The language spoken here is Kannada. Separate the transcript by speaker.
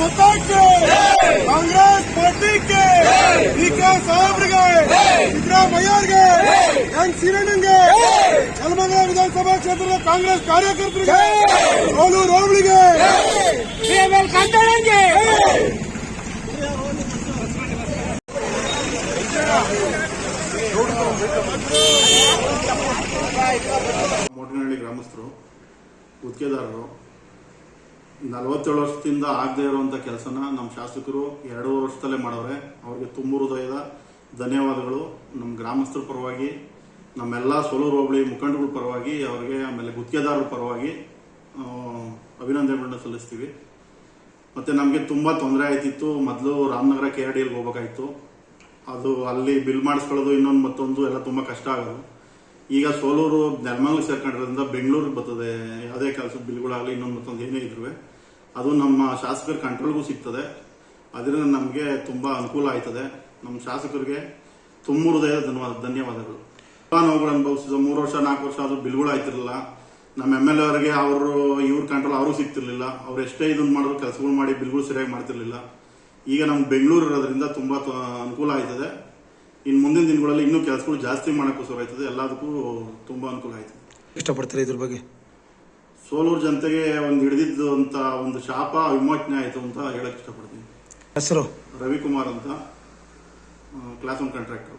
Speaker 1: ಮಾತಾ K Congress party K D K ಸಾಹೇಬ್ರಿಗೆ ಸಿದ್ದರಾಮಯ್ಯರ್ಗೆ ಎನ್ ಸಿರಣ್ಣಂಗೆ ಯಲಮಂಗಲ ವಿಧಾನಸಭಾ ಕ್ಷೇತ್ರದ ಕಾಂಗ್ರೆಸ್ ಕಾರ್ಯಕರ್ತರಿಗೆ ಸೋಲು ರೋಬ್ಳಿಗೆ
Speaker 2: ಕಂಟಣಂಗೆ
Speaker 3: ಮೋಟನಹಳ್ಳಿ ಗ್ರಾಮಸ್ಥರು ಗುತ್ತಿಗೆದಾರರು ನಲವತ್ತೇಳು ವರ್ಷದಿಂದ ಆಗದೆ ಇರುವಂಥ ಕೆಲಸನ ನಮ್ಮ ಶಾಸಕರು ಎರಡೂವರೆ ವರ್ಷದಲ್ಲೇ ಮಾಡವ್ರೆ ಅವ್ರಿಗೆ ತುಂಬ ಹೃದಯದ ಧನ್ಯವಾದಗಳು. ನಮ್ಮ ಗ್ರಾಮಸ್ಥರ ಪರವಾಗಿ ನಮ್ಮೆಲ್ಲ ಸೋಲೂರು ಹೋಬಳಿ ಮುಖಂಡಗಳ ಪರವಾಗಿ, ಅವರಿಗೆ ಆಮೇಲೆ ಗುತ್ತಿಗೆದಾರರ ಪರವಾಗಿ ಅಭಿನಂದನೆಗಳನ್ನ ಸಲ್ಲಿಸ್ತೀವಿ. ಮತ್ತು ನಮಗೆ ತುಂಬ ತೊಂದರೆ ಆಯ್ತಿತ್ತು. ಮೊದಲು ರಾಮನಗರ ಕೆ ಆರ್ ಡಿಯಲ್ಲಿ ಹೋಗ್ಬೇಕಾಯ್ತು. ಅದು ಅಲ್ಲಿ ಬಿಲ್ ಮಾಡಿಸ್ಕೊಳ್ಳೋದು ಇನ್ನೊಂದು ಮತ್ತೊಂದು ಎಲ್ಲ ತುಂಬ ಕಷ್ಟ ಆಗೋದು. ಈಗ ಸೋಲೂರು ನೆಲಮಂಗ್ಲಿಗೆ ಸೇರ್ಕೊಂಡಿರೋದ್ರಿಂದ ಬೆಂಗಳೂರಿಗೆ ಬರ್ತದೆ. ಯಾವುದೇ ಕೆಲಸದ ಬಿಲ್ಗಳಾಗಲಿ ಇನ್ನೊಂದು ಮತ್ತೊಂದು ಏನೇ ಇದ್ರು ಅದು ನಮ್ಮ ಶಾಸಕರ ಕಂಟ್ರೋಲ್ಗೂ ಸಿಗ್ತದೆ. ಅದರಿಂದ ನಮಗೆ ತುಂಬ ಅನುಕೂಲ ಆಯ್ತದೆ. ನಮ್ಮ ಶಾಸಕರಿಗೆ ತುಂಬ ಹೃದಯದ ಧನ್ಯವಾದ, ಧನ್ಯವಾದಗಳು. ತುಂಬ ನೋವುಗಳು ಅನುಭವಿಸಿದ ಮೂರು ವರ್ಷ, ನಾಲ್ಕು ವರ್ಷ ಆದರೂ ಬಿಲ್ಗಳು ಆಯ್ತಿರಲಿಲ್ಲ. ನಮ್ಮ ಎಂ ಎಲ್ ಎ ಅವರಿಗೆ ಅವರು, ಇವ್ರ ಕಂಟ್ರೋಲ್ ಅವರು ಸಿಗ್ತಿರ್ಲಿಲ್ಲ. ಅವ್ರು ಎಷ್ಟೇ ಇದನ್ನು ಮಾಡಿದ್ರು ಕೆಲಸಗಳು ಮಾಡಿ ಬಿಲ್ಗಳು ಸರಿಯಾಗಿ ಮಾಡ್ತಿರ್ಲಿಲ್ಲ. ಈಗ ನಮ್ಮ ಬೆಂಗಳೂರು ಇರೋದ್ರಿಂದ ತುಂಬ ಅನುಕೂಲ ಆಯ್ತದೆ. ಇನ್ನು ಮುಂದಿನ ದಿನಗಳಲ್ಲಿ ಇನ್ನೂ ಕೆಲಸಗಳು ಜಾಸ್ತಿ ಮಾಡೋಕ್ಕೋಸ್ಕರ ಆಯ್ತದೆ. ಎಲ್ಲದಕ್ಕೂ ತುಂಬ ಅನುಕೂಲ ಆಯ್ತದೆ
Speaker 4: ಇಷ್ಟಪಡ್ತಾರೆ ಇದ್ರ ಬಗ್ಗೆ?
Speaker 3: ಸೋಲೂರು ಜನತೆಗೆ ಒಂದು ಹಿಡಿದಿದ್ದು ಅಂತ ಒಂದು ಶಾಪ ವಿಮೋಚನೆ ಆಯಿತು ಅಂತ ಹೇಳಕ್ ಇಷ್ಟಪಡ್ತೀನಿ.
Speaker 4: ಹೆಸರು?
Speaker 3: ರವಿಕುಮಾರ್ ಅಂತ ಕ್ಲಾಸ್ ಒನ್ ಕಾಂಟ್ರಾಕ್ಟರ್